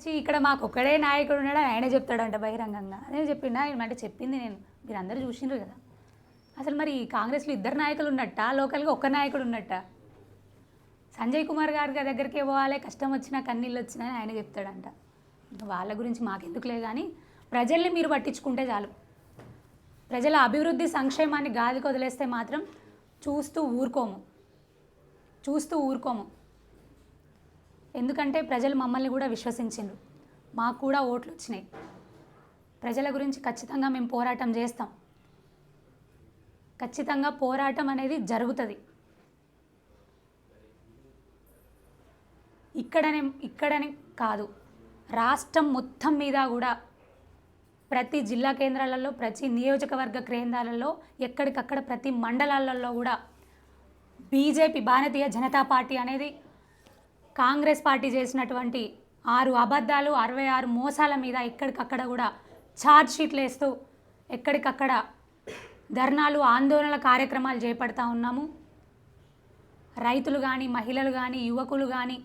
వచ్చి ఇక్కడ మాకు ఒక్కడే నాయకుడు ఉన్నాడు ఆయన చెప్తాడంట బహిరంగంగా. అదే చెప్పినా అంటే చెప్పింది నేను. మీరు అందరూ చూసిండ్రు కదా. అసలు మరి కాంగ్రెస్లో ఇద్దరు నాయకులు ఉన్నట్ట లోకల్గా ఒక్క నాయకుడు ఉన్నట్ట సంజయ్ కుమార్ గారి దగ్గరికే పోవాలి కష్టం వచ్చినా కన్నీళ్ళు వచ్చినా అని ఆయన చెప్తాడంట. వాళ్ళ గురించి మాకెందుకులే కానీ ప్రజల్ని మీరు పట్టించుకుంటే చాలు. ప్రజల అభివృద్ధి సంక్షేమాన్ని గాలికి వదిలేస్తే మాత్రం చూస్తూ ఊరుకోము. చూస్తూ ఊరుకోము. ఎందుకంటే ప్రజలు మమ్మల్ని కూడా విశ్వసించిండ్రు. మాకు కూడా ఓట్లు వచ్చినాయి ప్రజల గురించి ఖచ్చితంగా మేము పోరాటం చేస్తాం. ఖచ్చితంగా పోరాటం అనేది జరుగుతుంది. ఇక్కడనే ఇక్కడనే కాదు రాష్ట్రం మొత్తం మీద కూడా ప్రతి జిల్లా కేంద్రాలలో ప్రతి నియోజకవర్గ కేంద్రాలలో ఎక్కడికక్కడ ప్రతి మండలాలలో కూడా బీజేపీ భారతీయ జనతా పార్టీ అనేది కాంగ్రెస్ పార్టీ చేసినటువంటి ఆరు అబద్ధాలు అరవై ఆరు మోసాల మీద ఎక్కడికక్కడ కూడా ఛార్జ్ షీట్లు వేస్తూ ఎక్కడికక్కడ ధర్నాలు ఆందోళనల కార్యక్రమాలు చేపడతా ఉన్నాము. రైతులు కానీ మహిళలు కానీ యువకులు కానీ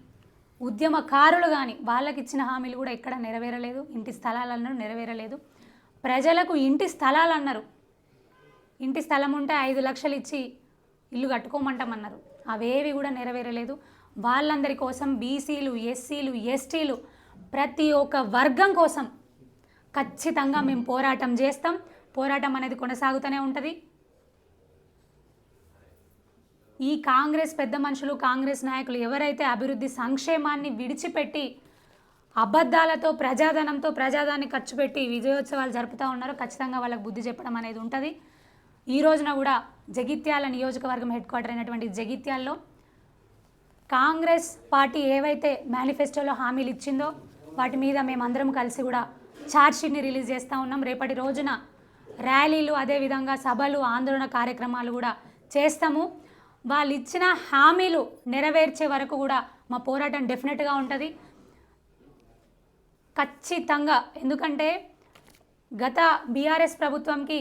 ఉద్యమకారులు కానీ వాళ్ళకి ఇచ్చిన హామీలు కూడా ఎక్కడ నెరవేరలేదు. ఇంటి స్థలాలు అన్నారు నెరవేరలేదు. ప్రజలకు ఇంటి స్థలాలు అన్నారు ఇంటి స్థలం ఉంటే ఐదు లక్షలు ఇచ్చి ఇల్లు కట్టుకోమంటామన్నారు. అవేవి కూడా నెరవేరలేదు. వాళ్ళందరి కోసం బీసీలు ఎస్సీలు ఎస్టీలు ప్రతి ఒక్క వర్గం కోసం ఖచ్చితంగా మేము పోరాటం చేస్తాం. పోరాటం అనేది కొనసాగుతూనే ఉంటుంది. ఈ కాంగ్రెస్ పెద్ద మనుషులు కాంగ్రెస్ నాయకులు ఎవరైతే అభివృద్ధి సంక్షేమాన్ని విడిచిపెట్టి అబద్ధాలతో ప్రజాధనంతో ప్రజాదాన్ని ఖర్చు పెట్టి విజయోత్సవాలు జరుపుతూ ఉన్నారో ఖచ్చితంగా వాళ్ళకి బుద్ధి చెప్పడం అనేది ఉంటుంది. ఈ రోజున కూడా జగిత్యాల నియోజకవర్గం హెడ్ క్వార్టర్ అయినటువంటి జగిత్యాల్లో కాంగ్రెస్ పార్టీ ఏవైతే మేనిఫెస్టోలో హామీలు ఇచ్చిందో వాటి మీద మేమందరం కలిసి కూడా ఛార్జ్షీట్ని రిలీజ్ చేస్తూ ఉన్నాం. రేపటి రోజున ర్యాలీలు అదేవిధంగా సభలు ఆందోళన కార్యక్రమాలు కూడా చేస్తాము. వాళ్ళు ఇచ్చిన హామీలు నెరవేర్చే వరకు కూడా మా పోరాటం డెఫినెట్గా ఉంటుంది. ఖచ్చితంగా. ఎందుకంటే గత బీఆర్ఎస్ ప్రభుత్వంకి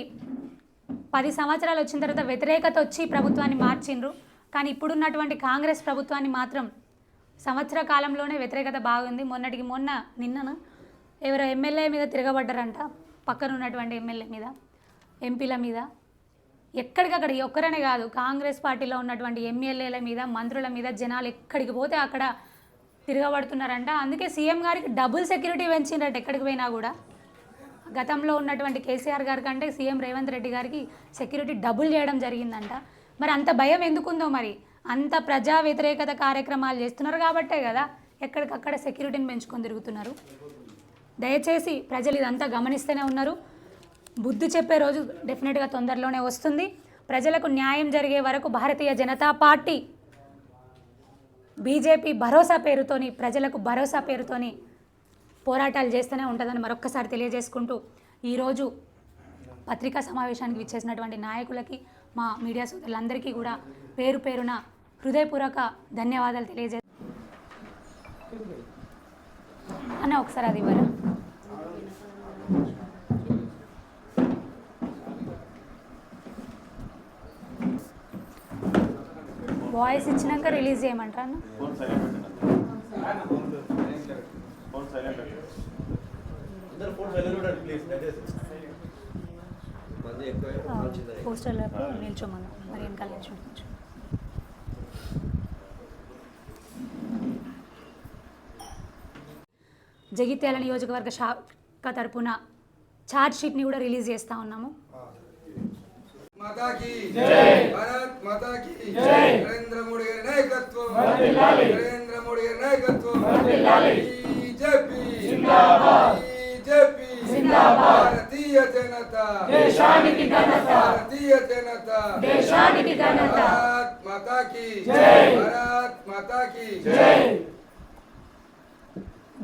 పది సంవత్సరాలు వచ్చిన తర్వాత వ్యతిరేకత వచ్చి ప్రభుత్వాన్ని మార్చిండ్రు. కానీ ఇప్పుడున్నటువంటి కాంగ్రెస్ ప్రభుత్వాన్ని మాత్రం సంవత్సర కాలంలోనే వ్యతిరేకత బాగుంది. మొన్నటికి మొన్న నిన్నన ఎవరో ఎమ్మెల్యే మీద తిరగబడ్డారంట. పక్కన ఉన్నటువంటి ఎమ్మెల్యే మీద ఎంపీల మీద. ఎక్కడికక్కడ ఒక్కరనే కాదు కాంగ్రెస్ పార్టీలో ఉన్నటువంటి ఎమ్మెల్యేల మీద మంత్రుల మీద జనాలు ఎక్కడికి పోతే అక్కడ తిరగబడుతున్నారంట. అందుకే సీఎం గారికి డబుల్ సెక్యూరిటీ పెంచిండట ఎక్కడికి పోయినా కూడా. గతంలో ఉన్నటువంటి కేసీఆర్ గారి కంటే సీఎం రేవంత్ రెడ్డి గారికి సెక్యూరిటీ డబుల్ చేయడం జరిగిందంట. మరి అంత భయం ఎందుకుందో మరి? అంత ప్రజా వ్యతిరేకత కార్యక్రమాలు చేస్తున్నారు కాబట్టే కదా ఎక్కడికక్కడ సెక్యూరిటీని పెంచుకొని తిరుగుతున్నారు. దయచేసి ప్రజలు ఇదంతా గమనిస్తూనే ఉన్నారు. బుద్ధి చెప్పే రోజు డెఫినెట్గా తొందరలోనే వస్తుంది. ప్రజలకు న్యాయం జరిగే వరకు భారతీయ జనతా పార్టీ బీజేపీ భరోసా పేరుతోని ప్రజలకు భరోసా పేరుతోని పోరాటాలు చేస్తూనే ఉంటుందని మరొక్కసారి తెలియజేసుకుంటూ ఈరోజు పత్రికా సమావేశానికి విచ్చేసినటువంటి నాయకులకి మా మీడియా సోదరులందరికీ కూడా పేరు పేరున హృదయపూర్వక ధన్యవాదాలు తెలియజే అన్న ఒకసారి అది ఇవ్వరా? వాయిస్ ఇచ్చినాక రిలీజ్ చేయమంటారా అన్న? పోస్టర్లకు నిల్చోమన్నా మరి వెనకాల నిల్చుంటుకోవచ్చు జగిత్యాల నియోజకవర్గ శాఖ తరపున ఛార్జ్ షీట్ని కూడా రిలీజ్ చేస్తూ ఉన్నాము. నరేంద్ర మోడీ గారి నాయకత్వం. నరేంద్ర మోడీ గారి నాయకత్వం. BJP BJP Bharatiya Janata. దేశానికి ఘనత. భారతీయ జనతా. దేశానికి ఘనత. భారత్ మాతా की జై. భారత్ మాతా की జై.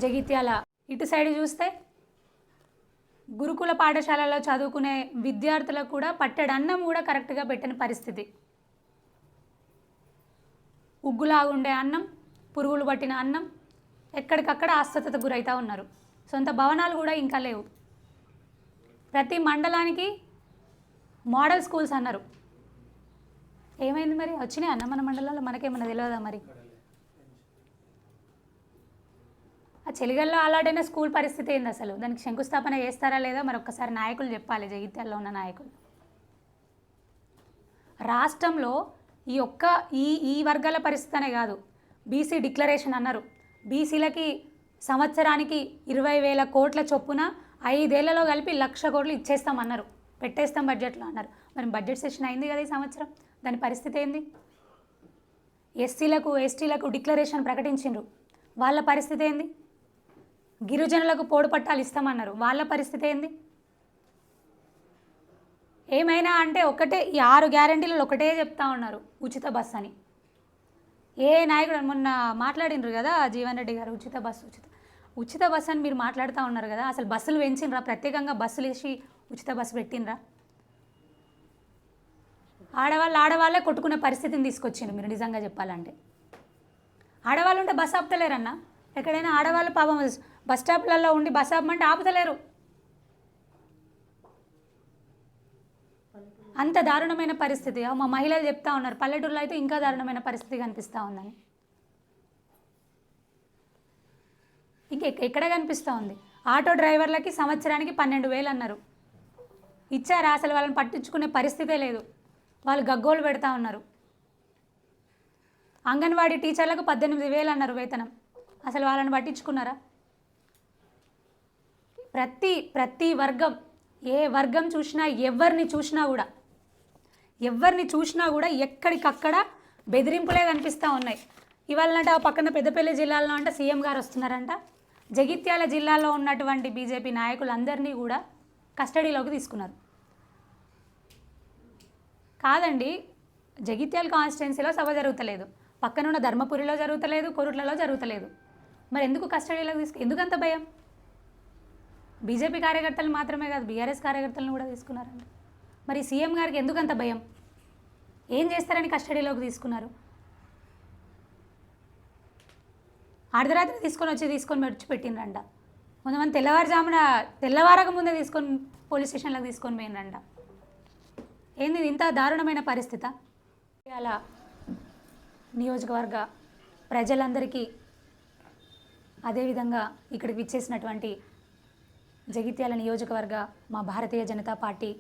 జగిత్యాల ఇటు సైడ్ చూస్తే గురుకుల పాఠశాలలో చదువుకునే విద్యార్థులకు కూడా పట్టెడు అన్నం కూడా కరెక్ట్గా పెట్టని పరిస్థితి. ఉగ్గులాగా ఉండే అన్నం పురుగులు పట్టిన అన్నం ఎక్కడికక్కడ అస్వస్థతకు గురవుతూ ఉన్నారు. సొంత భవనాలు కూడా ఇంకా లేవు. ప్రతి మండలానికి మోడల్ స్కూల్స్ అన్నారు. ఏమైంది మరి? వచ్చినాయి? అన్న మన మండలంలో మనకేమన్నా తెలియదా మరి? ఆ చెలిగల్లో అలాడైన స్కూల్ పరిస్థితి ఏంది అసలు? దానికి శంకుస్థాపన చేస్తారా లేదా? మరి ఒక్కసారి నాయకులు చెప్పాలి జగిత్యాలలో ఉన్న నాయకులు. రాష్ట్రంలో ఈ ఒక్క ఈ ఈ వర్గాల పరిస్థితి అనే కాదు. బీసీ డిక్లరేషన్ అన్నారు. బీసీలకి సంవత్సరానికి ఇరవై వేల కోట్ల చొప్పున ఐదేళ్ళలో కలిపి లక్ష కోట్లు ఇచ్చేస్తామన్నారు. పెట్టేస్తాం బడ్జెట్లో అన్నారు. మరి బడ్జెట్ సెషన్ అయింది కదా ఈ సంవత్సరం. దాని పరిస్థితి ఏంది? ఎస్సీలకు ఎస్టీలకు డిక్లరేషన్ ప్రకటించిండ్రు. వాళ్ళ పరిస్థితి ఏంది? గిరిజనులకు పోడు పట్టాలు ఇస్తామన్నారు. వాళ్ళ పరిస్థితి ఏంది? ఏమైనా అంటే ఒకటే ఈ ఆరు గ్యారంటీలలో ఒకటే చెప్తా ఉన్నారు ఉచిత బస్ అని. ఏ నాయకుడు మొన్న మాట్లాడినరు కదా జీవన్ రెడ్డి గారు ఉచిత బస్సు ఉచిత ఉచిత బస్సు అని మీరు మాట్లాడుతూ ఉన్నారు కదా అసలు బస్సులు పెంచిండ్రా ప్రత్యేకంగా బస్సులు వేసి ఉచిత బస్సు పెట్టినరా? ఆడవాళ్ళు ఆడవాళ్ళే కొట్టుకునే పరిస్థితిని తీసుకొచ్చిండ్రు మీరు నిజంగా చెప్పాలంటే. ఆడవాళ్ళు ఉంటే బస్ ఆపుతలేరన్నా? ఎక్కడైనా ఆడవాళ్ళు పాపం బస్ స్టాప్లలో ఉండి బస్ ఆపమంటే ఆపుతలేరు. అంత దారుణమైన పరిస్థితి. మా మహిళలు చెప్తా ఉన్నారు పల్లెటూరులో అయితే ఇంకా దారుణమైన పరిస్థితి కనిపిస్తూ ఉందని. ఇంక ఎక్కడ కనిపిస్తూ ఉంది. ఆటో డ్రైవర్లకి సంవత్సరానికి పన్నెండు వేలు అన్నారు. ఇచ్చారా? అసలు వాళ్ళని పట్టించుకునే పరిస్థితే లేదు. వాళ్ళు గగ్గోలు పెడతా ఉన్నారు. అంగన్వాడీ టీచర్లకు పద్దెనిమిది వేలు అన్నారు వేతనం. అసలు వాళ్ళని పట్టించుకున్నారా? ప్రతి ప్రతి వర్గం ఏ వర్గం చూసినా ఎవరిని చూసినా కూడా ఎవరిని చూసినా కూడా ఎక్కడికక్కడ బెదిరింపులే కనిపిస్తూ ఉన్నాయి. ఇవాళ పక్కన పెద్దపల్లి జిల్లాలో అంటే సీఎం గారు వస్తున్నారంట. జగిత్యాల జిల్లాలో ఉన్నటువంటి బీజేపీ నాయకులందరినీ కూడా కస్టడీలోకి తీసుకున్నారు. కాదండి జగిత్యాల కాన్స్టిట్యున్సీలో సభ జరుగుతలేదు. పక్కనున్న ధర్మపురిలో జరుగుతలేదు కొరుట్లలో జరుగుతలేదు. మరి ఎందుకు కస్టడీలోకి తీసుకు ఎందుకంత భయం? బీజేపీ కార్యకర్తలు మాత్రమే కాదు బీఆర్ఎస్ కార్యకర్తలను కూడా తీసుకున్నారండి. మరి సీఎం గారికి ఎందుకంత భయం? ఏం చేస్తారని కస్టడీలోకి తీసుకున్నారు? అర్ధరాత్రి తీసుకొని వచ్చి తీసుకొని మెడిచి పెట్టిండ్రంట. కొంతమంది తెల్లవారుజామున తెల్లవారక ముందే తీసుకొని పోలీస్ స్టేషన్లకు తీసుకొని పోయినరంట. ఏంది ఇంత దారుణమైన పరిస్థితి? అలా నియోజకవర్గ ప్రజలందరికీ అదేవిధంగా ఇక్కడికి విచ్చేసినటువంటి జగిత్యాల నియోజకవర్గ మా భారతీయ జనతా పార్టీ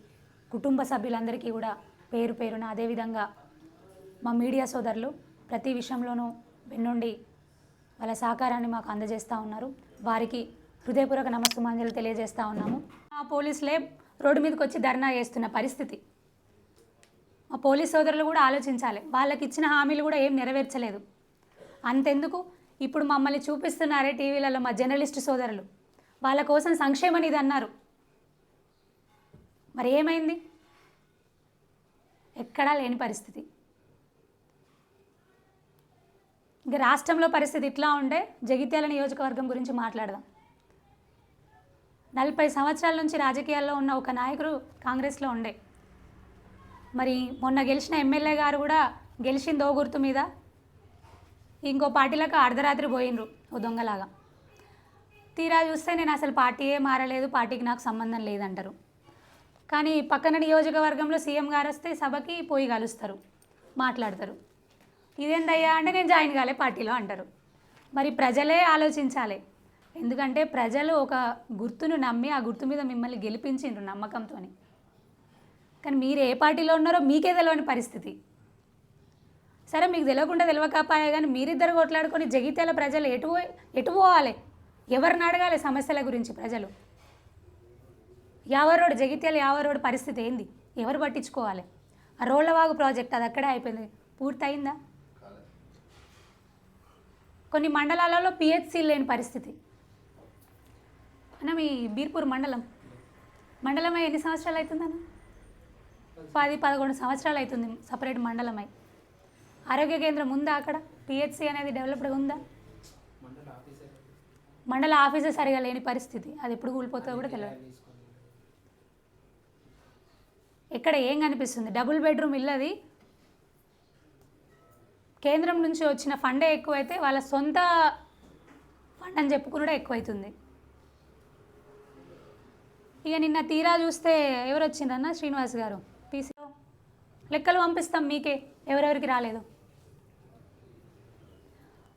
కుటుంబ సభ్యులందరికీ కూడా పేరు పేరున అదేవిధంగా మా మీడియా సోదరులు ప్రతి విషయంలోనూ వెన్నుండి వాళ్ళ సహకారాన్ని మాకు అందజేస్తూ ఉన్నారు. వారికి హృదయపూర్వక నమస్సుమాంజలు తెలియజేస్తూ ఉన్నాము. ఆ పోలీసులే రోడ్డు మీదకి వచ్చి ధర్నా చేస్తున్న పరిస్థితి. మా పోలీస్ సోదరులు కూడా ఆలోచించాలి. వాళ్ళకి ఇచ్చిన హామీలు కూడా ఏం నెరవేర్చలేదు. అంతెందుకు? ఇప్పుడు మమ్మల్ని చూపిస్తున్నారే టీవీలలో మా జర్నలిస్ట్ సోదరులు. వాళ్ళ కోసం సంక్షేమం ఇది అన్నారు. మరి ఏమైంది? ఎక్కడా లేని పరిస్థితి. ఇక రాష్ట్రంలో పరిస్థితి ఇట్లా ఉండే జగిత్యాల నియోజకవర్గం గురించి మాట్లాడదాం. నలభై సంవత్సరాల నుంచి రాజకీయాల్లో ఉన్న ఒక నాయకుడు కాంగ్రెస్లో ఉండే. మరి మొన్న గెలిచిన ఎమ్మెల్యే గారు కూడా గెలిచింది ఓ గుర్తు మీద. ఇంకో పార్టీలకు అర్ధరాత్రి పోయినరు ఓ దొంగలాగా. తీరా చూస్తే నేను అసలు పార్టీయే మారలేదు పార్టీకి నాకు సంబంధం లేదంటారు. కానీ పక్కన నియోజకవర్గంలో సీఎం గారు వస్తే సభకి పోయి కలుస్తారు మాట్లాడతారు. ఇదేందయ్యా అంటే నేను జాయిన్ కాలే పార్టీలో అంటారు. మరి ప్రజలే ఆలోచించాలి. ఎందుకంటే ప్రజలు ఒక గుర్తును నమ్మి ఆ గుర్తు మీద మిమ్మల్ని గెలిపించిండ్రు నమ్మకంతో కానీ మీరు ఏ పార్టీలో ఉన్నారో మీకే తెలియని పరిస్థితి. సరే మీకు తెలియకుండా తెలియకపోయా కానీ మీరిద్దరు కొట్లాడుకొని జగిత్యాల ప్రజలు ఎటు ఎటు పోవాలి? ఎవరిని అడగాలి సమస్యల గురించి ప్రజలు? యావరోడ్ జగిత్యాల యావరోడ్ పరిస్థితి ఏంది? ఎవరు పట్టించుకోవాలి? ఆ రోళ్ళవాగు ప్రాజెక్ట్ అది అక్కడే అయిపోయింది. పూర్తయిందా? కొన్ని మండలాలలో పిహెచ్సి లేని పరిస్థితి. అన్న మీ బీర్పూర్ మండలం. మండలమై ఎన్ని సంవత్సరాలు అవుతుందన్న పది పదకొండు సంవత్సరాలు అవుతుంది సపరేట్ మండలమై. ఆరోగ్య కేంద్రం ఉందా అక్కడ? పిహెచ్సి అనేది డెవలప్డ్ ఉందా? మండల ఆఫీసర్ సరిగా లేని పరిస్థితి. అది ఎప్పుడు కూలిపోతుందో కూడా తెలియదు ఎక్కడ ఏం కనిపిస్తుంది? డబుల్ బెడ్రూమ్ ఇల్లు అది కేంద్రం నుంచి వచ్చిన ఫండే ఎక్కువైతే వాళ్ళ సొంత ఫండ్ అని చెప్పుకున్నడే ఎక్కువైతుంది. ఇక నిన్న తీరా చూస్తే ఎవరు వచ్చిండ్రన్న శ్రీనివాస్ గారు? పీసీలో లెక్కలు పంపిస్తాం మీకే ఎవరెవరికి రాలేదు.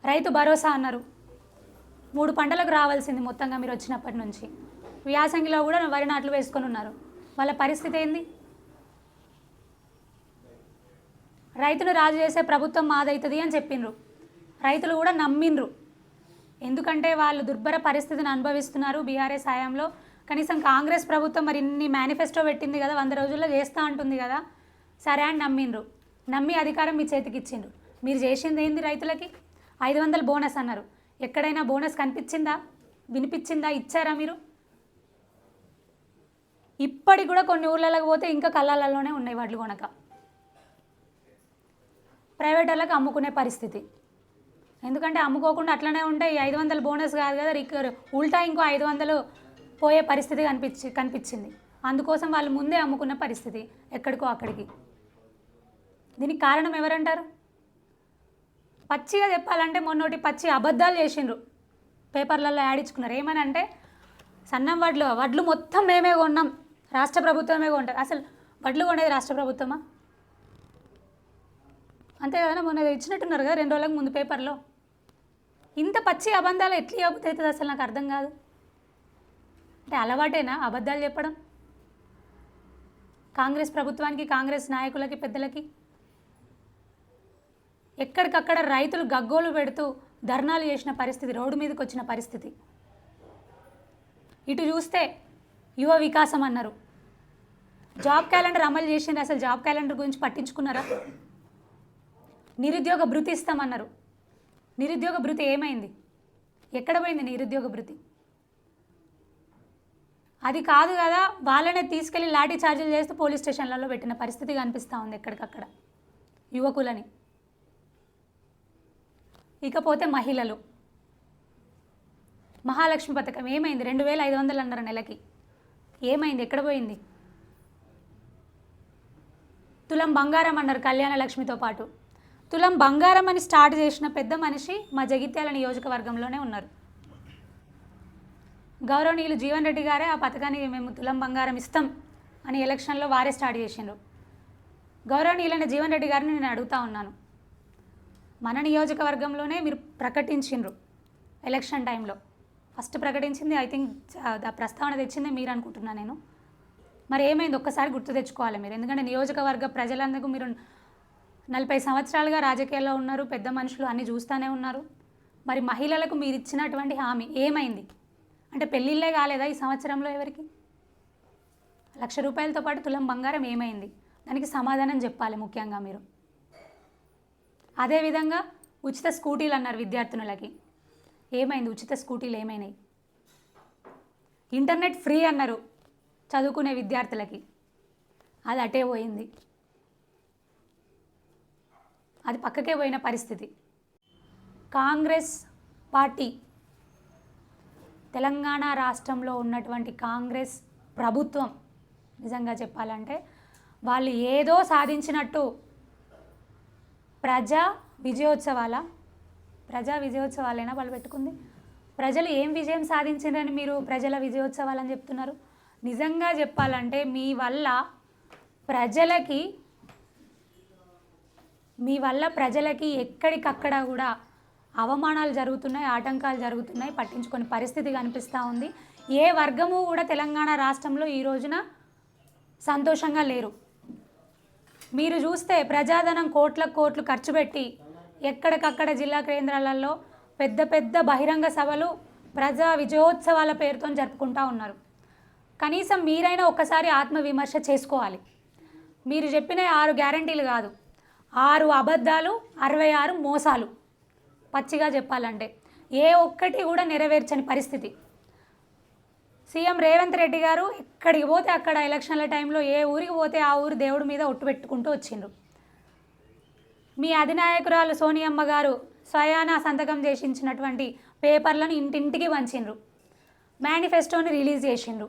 రైతు భరోసా అన్నారు. మూడు పంటలకు రావాల్సింది మొత్తంగా మీరు వచ్చినప్పటి నుంచి. వ్యాసంగిలో కూడా వరి నాట్లు వేసుకొని ఉన్నారు. వాళ్ళ పరిస్థితి ఏంది? రైతులు రాజు చేసే ప్రభుత్వం మాదవుతుంది అని చెప్పిండ్రు. రైతులు కూడా నమ్మిండ్రు. ఎందుకంటే వాళ్ళు దుర్భర పరిస్థితిని అనుభవిస్తున్నారు బీఆర్ఎస్ హయాంలో. కనీసం కాంగ్రెస్ ప్రభుత్వం మరి ఇన్ని మేనిఫెస్టో పెట్టింది కదా వంద రోజుల్లో చేస్తా అంటుంది కదా. సరే అని నమ్మిండ్రు. నమ్మి అధికారం మీ చేతికి ఇచ్చిండ్రు. మీరు చేసింది ఏంది రైతులకి? ఐదు వందల బోనస్ అన్నారు. ఎక్కడైనా బోనస్ కనిపించిందా? వినిపించిందా? ఇచ్చారా మీరు? ఇప్పటికి కూడా కొన్ని ఊర్లలోకి పోతే ఇంకా కళ్ళాలలోనే ఉన్నాయి వడ్లు కొనక. ప్రైవేట్ వాళ్ళకి అమ్ముకునే పరిస్థితి. ఎందుకంటే అమ్ముకోకుండా అట్లనే ఉంటే ఈ ఐదు వందలు బోనస్ కాదు కదా రికర్ ఉల్టా ఇంకో ఐదు వందలు పోయే పరిస్థితి కనిపించి కనిపించింది. అందుకోసం వాళ్ళు ముందే అమ్ముకున్న పరిస్థితి ఎక్కడికో అక్కడికి. దీనికి కారణం ఎవరంటారు? పచ్చిగా చెప్పాలంటే మొన్నటి పచ్చి అబద్ధాలు చేసిండ్రు. పేపర్లలో యాడించుకున్నారు ఏమని అంటే సన్నం వడ్లు వడ్లు మొత్తం మేమే కొన్నాం. రాష్ట్ర ప్రభుత్వమే కొంటారు అసలు వడ్లు కొనేది రాష్ట్ర ప్రభుత్వమా? అంతే మొన్న ఇచ్చినట్టున్నారు కదా రెండు రోజులకు ముందు పేపర్లో. ఇంత పచ్చి అబద్ధాలు ఎట్లా చెప్పు అవుతుంది అసలు నాకు అర్థం కాదు. అంటే అలవాటేనా అబద్ధాలు చెప్పడం? కాంగ్రెస్ ప్రభుత్వానికి కాంగ్రెస్ నాయకులకి పెద్దలకి? ఎక్కడికక్కడ రైతులు గగ్గోలు పెడుతూ ధర్నాలు చేసిన పరిస్థితి రోడ్డు మీదకి వచ్చిన పరిస్థితి. ఇటు చూస్తే యువ వికాసం అన్నారు. జాబ్ క్యాలెండర్ అమలు చేసింది అసలు జాబ్ క్యాలెండర్ గురించి పట్టించుకున్నారా? నిరుద్యోగ భృతి ఇస్తామన్నారు. నిరుద్యోగ భృతి ఏమైంది? ఎక్కడ పోయింది నిరుద్యోగ భృతి? అది కాదు కదా వాళ్ళనే తీసుకెళ్ళి లాఠీ చార్జీలు చేస్తూ పోలీస్ స్టేషన్లలో పెట్టిన పరిస్థితి కనిపిస్తూ ఉంది ఎక్కడికక్కడ. యువకులని. ఇకపోతే మహిళలు. మహాలక్ష్మి పథకం ఏమైంది? రెండు వేల ఐదు వందలు అన్నారు నెలకి. ఏమైంది? ఎక్కడ పోయింది? తులం బంగారం అన్నారు కళ్యాణ లక్ష్మితో పాటు. తులం బంగారం అని స్టార్ట్ చేసిన పెద్ద మనిషి మా జగిత్యాల నియోజకవర్గంలోనే ఉన్నారు. గౌరవనీయులు జీవన్ రెడ్డి గారే ఆ పథకాన్ని మేము తులం బంగారం ఇస్తాం అని ఎలక్షన్లో వారే స్టార్ట్ చేసిండ్రు. గౌరవనీయులైన జీవన్ రెడ్డి గారిని నేను అడుగుతా ఉన్నాను. మన నియోజకవర్గంలోనే మీరు ప్రకటించిండ్రు ఎలక్షన్ టైంలో. ఫస్ట్ ప్రకటించింది ఐ థింక్ ఆ ప్రస్తావన తెచ్చిందే మీరు అనుకుంటున్నా నేను. మరి ఏమైంది? ఒక్కసారి గుర్తు తెచ్చుకోవాలి మీరు. ఎందుకంటే నియోజకవర్గ ప్రజలందరికీ మీరు నలభై సంవత్సరాలుగా రాజకీయాల్లో ఉన్నారు పెద్ద మనుషులు అన్నీ చూస్తూనే ఉన్నారు. మరి మహిళలకు మీరు ఇచ్చినటువంటి హామీ ఏమైంది? అంటే పెళ్ళిళ్ళే కాలేదా ఈ సంవత్సరంలో ఎవరికి? లక్ష రూపాయలతో పాటు తులం బంగారం ఏమైంది? దానికి సమాధానం చెప్పాలి ముఖ్యంగా మీరు. అదేవిధంగా ఉచిత స్కూటీలు అన్నారు విద్యార్థినులకి. ఏమైంది? ఉచిత స్కూటీలు ఏమైనాయి? ఇంటర్నెట్ ఫ్రీ అన్నారు చదువుకునే విద్యార్థులకి. అది అటే పోయింది. అది పక్కకే పోయిన పరిస్థితి. కాంగ్రెస్ పార్టీ తెలంగాణ రాష్ట్రంలో ఉన్నటువంటి కాంగ్రెస్ ప్రభుత్వం నిజంగా చెప్పాలంటే వాళ్ళు ఏదో సాధించినట్టు ప్రజా విజయోత్సవాల ప్రజా విజయోత్సవాలైనా వాళ్ళు పెట్టుకుంది. ప్రజలు ఏం విజయం సాధించారని మీరు ప్రజల విజయోత్సవాలని చెప్తున్నారు? నిజంగా చెప్పాలంటే మీ వల్ల ప్రజలకి మీ వల్ల ప్రజలకి ఎక్కడికక్కడ కూడా అవమానాలు జరుగుతున్నాయి ఆటంకాలు జరుగుతున్నాయి పట్టించుకునే పరిస్థితి కనిపిస్తూ ఉంది. ఏ వర్గము కూడా తెలంగాణ రాష్ట్రంలో ఈ రోజున సంతోషంగా లేరు. మీరు చూస్తే ప్రజాధనం కోట్ల కోట్లు ఖర్చు పెట్టి ఎక్కడికక్కడ జిల్లా కేంద్రాలలో పెద్ద పెద్ద బహిరంగ సభలు ప్రజా విజయోత్సవాల పేరుతో జరుపుకుంటూ ఉన్నారు. కనీసం మీరైనా ఒక్కసారి ఆత్మవిమర్శ చేసుకోవాలి. మీరు చెప్పిన ఆరు గ్యారంటీలు కాదు. ఆరు అబద్ధాలు అరవై ఆరు మోసాలు. పచ్చిగా చెప్పాలంటే ఏ ఒక్కటి కూడా నెరవేర్చని పరిస్థితి. సీఎం రేవంత్ రెడ్డి గారు ఎక్కడికి పోతే అక్కడ ఎలక్షన్ల టైంలో ఏ ఊరికి పోతే ఆ ఊరు దేవుడి మీద ఒట్టు పెట్టుకుంటూ వచ్చిండ్రు. మీ అధినాయకురాలు సోనియమ్మ గారు స్వయానా సంతకం చేసించినటువంటి పేపర్లను ఇంటింటికి వంచిండ్రు మేనిఫెస్టోని రిలీజ్ చేసిండ్రు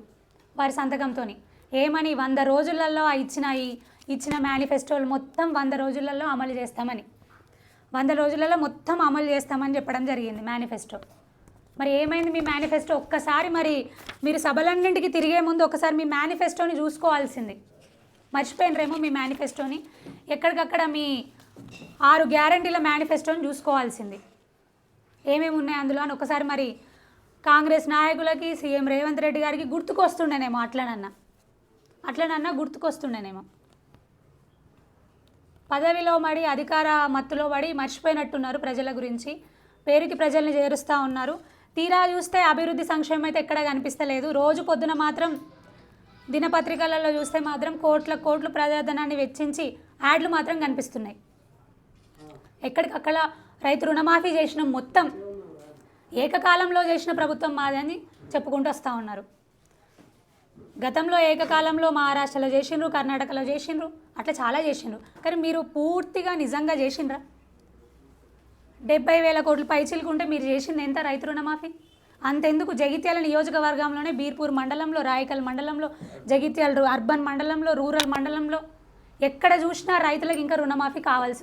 వారి సంతకంతో ఏమని వంద రోజులలో ఆ ఇచ్చిన ఈ ఇచ్చిన మేనిఫెస్టోలు మొత్తం వంద రోజులలో అమలు చేస్తామని. వంద రోజులలో మొత్తం అమలు చేస్తామని చెప్పడం జరిగింది మేనిఫెస్టో. మరి ఏమైంది మీ మేనిఫెస్టో? ఒక్కసారి మరి మీరు సభలన్నింటికి తిరిగే ముందు ఒకసారి మీ మేనిఫెస్టోని చూసుకోవాల్సింది. మర్చిపోయినరేమో మీ మేనిఫెస్టోని? ఎక్కడికక్కడ మీ ఆరు గ్యారంటీల మేనిఫెస్టోని చూసుకోవాల్సింది. ఏమేమి ఉన్నాయి అందులో? అని ఒకసారి మరి కాంగ్రెస్ నాయకులకి సీఎం రేవంత్ రెడ్డి గారికి గుర్తుకొస్తుండేనేమో అట్లనన్నా అట్లనన్నా గుర్తుకొస్తుండేనేమో. పదవిలో పడి అధికార మత్తులో పడి మర్చిపోయినట్టున్నారు ప్రజల గురించి. పేరుకి ప్రజల్ని చేరుస్తూ ఉన్నారు. తీరా చూస్తే అభివృద్ధి సంక్షేమం అయితే ఎక్కడ కనిపిస్తలేదు. రోజు పొద్దున మాత్రం దినపత్రికలలో చూస్తే మాత్రం కోట్ల కోట్లు ప్రజాధనాన్ని వెచ్చించి యాడ్లు మాత్రం కనిపిస్తున్నాయి. ఎక్కడికక్కడ రైతు రుణమాఫీ చేసిన మొత్తం ఏకకాలంలో చేసిన ప్రభుత్వం మాదని చెప్పుకుంటూ వస్తూ ఉన్నారు. గతంలో ఏకకాలంలో మహారాష్ట్రలో చేసిండ్రు కర్ణాటకలో చేసిండ్రు. అట్లా చాలా చేసిండ్రు. కానీ మీరు పూర్తిగా నిజంగా చేసిండ్రా? డెబ్బై వేల కోట్లు పైచిలుకుంటే మీరు చేసింది ఎంత రైతు రుణమాఫీ? అంతెందుకు జగిత్యాల నియోజకవర్గంలోనే బీర్పూర్ మండలంలో రాయకల్ మండలంలో జగిత్యాల అర్బన్ మండలంలో రూరల్ మండలంలో ఎక్కడ చూసినా రైతులకు ఇంకా రుణమాఫీ కావాల్సి